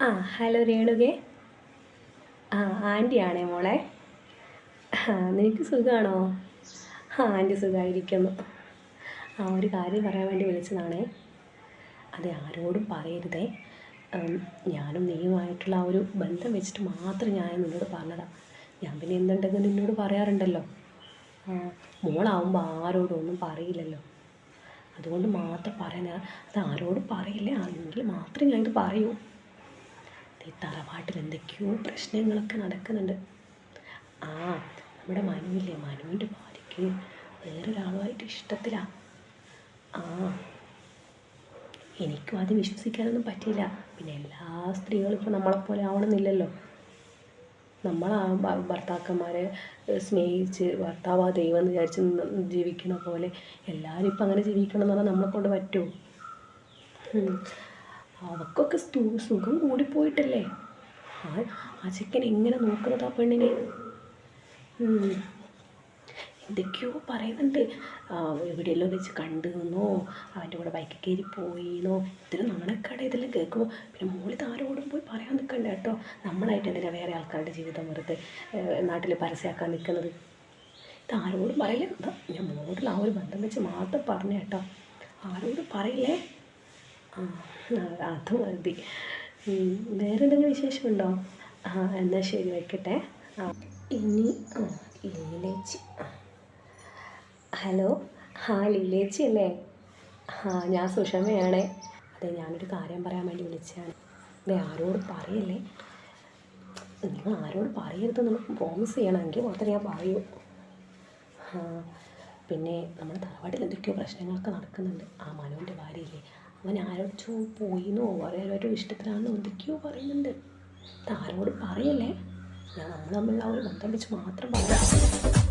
ആ ഹലോ രേണുകേ. ആ ആന്റിയാണേ മോളെ. ആ നിനക്ക് സുഖമാണോ ആ ആന്റി സുഖമായിരിക്കുന്നു ആ ഒരു കാര്യം പറയാൻ വേണ്ടി വിളിച്ചതാണേ. അതെ ആരോടും പറയരുതേ. ഞാനും നീയുമായിട്ടുള്ള ആ ഒരു ബന്ധം വെച്ചിട്ട് മാത്രം ഞാൻ നിന്നോട് പറഞ്ഞതാണ് ഞാൻ പിന്നെ എന്തുണ്ടെങ്കിൽ നിന്നോട് പറയാറുണ്ടല്ലോ. മോളാവുമ്പോൾ ആരോടും ഒന്നും പറയില്ലല്ലോ. അതുകൊണ്ട് മാത്രം പറയാൻ അത് ആരോടും പറയില്ല. അല്ലെങ്കിൽ മാത്രം ഞാനിത് പറയൂ. ഈ തറവാട്ടിൽ എന്തൊക്കെയോ പ്രശ്നങ്ങളൊക്കെ നടക്കുന്നുണ്ട്. ആ നമ്മുടെ മനുവില്ലേ? മനുവിന്റെ ഭാര്യയ്ക്ക് വേറൊരാളുമായിട്ട് ഇഷ്ടത്തിലാണ് ആ എനിക്കും അത് വിശ്വസിക്കാനൊന്നും പറ്റിയില്ല. പിന്നെ എല്ലാ സ്ത്രീകളും ഇപ്പോൾ നമ്മളെപ്പോലെ ആവണമെന്നില്ലല്ലോ. നമ്മൾ ആ ഭർത്താക്കന്മാരെ സ്നേഹിച്ച് ഭർത്താവ് ആ ദൈവം എന്ന് വിചാരിച്ച് ജീവിക്കുന്ന പോലെ എല്ലാവരും ഇപ്പം അങ്ങനെ ജീവിക്കണം എന്ന് പറഞ്ഞാൽ നമ്മളെ കൊണ്ട് പറ്റുമോ. അവക്കൊക്കെ സുഖം കൂടിപ്പോയിട്ടല്ലേ? ആ എങ്ങനെ നോക്കുന്നത് ആ പെണ്ണിനെ. എന്തൊക്കെയോ പറയുന്നുണ്ട്. എവിടെയല്ലോ വെച്ച് കണ്ടു എന്നോ അവന്റെ കൂടെ ബൈക്കിൽ കയറി പോയിന്നോ ഇത്തരം നാണക്കാട് ഇതെല്ലാം കേൾക്കുമ്പോൾ പിന്നെ മോളിത് ആരോടും പോയി പറയാൻ നിൽക്കണ്ട കേട്ടോ. നമ്മളായിട്ട് എന്തിനാ വേറെ ആൾക്കാരുടെ ജീവിതം വെറുതെ നാട്ടിൽ പരസ്യമാക്കാൻ നിൽക്കുന്നത് ഇത് ആരോടും പറയില്ല. ഞാൻ മോളിൽ ആ ഒരു ബന്ധം വെച്ച് മാത്രം പറഞ്ഞു കേട്ടോ. ആരോടും പറയില്ലേ? അത് മതി. വേറെ എന്തെങ്കിലും വിശേഷമുണ്ടോ? ആ എന്നാൽ ശരി വെക്കട്ടെ. ആ ഇനി ലീലേച്ചി. ഹലോ? ആ ലീലേച്ചി അല്ലേ? ആ ഞാൻ സുഷമയാണേ. അതെ ഞാനൊരു കാര്യം പറയാൻ വേണ്ടി വിളിച്ചതാണ്. അതെ ആരോട് പറയല്ലേ? നിങ്ങൾ ആരോട് പറയരുത് നമുക്ക് പ്രോമിസ് ചെയ്യണമെങ്കിൽ മാത്രമേ ഞാൻ പറയൂ. പിന്നെ നമ്മുടെ തറവാട്ടിൽ എന്തൊക്കെയോ പ്രശ്നങ്ങളൊക്കെ നടക്കുന്നുണ്ട്. ആ മനുവിന്റെ ഭാര്യയില്ലേ? അവൻ ആരോടോ പോയിന്നോ വേറെ ആരോടും ഇഷ്ടത്തിലാണെന്നോ എന്തൊക്കെയോ പറയുന്നുണ്ട്. ആരോടും പറയല്ലേ? ഞാൻ നമ്മൾ തമ്മിലുള്ള ഒരു ബന്ധം വെച്ച് മാത്രം പറയാം.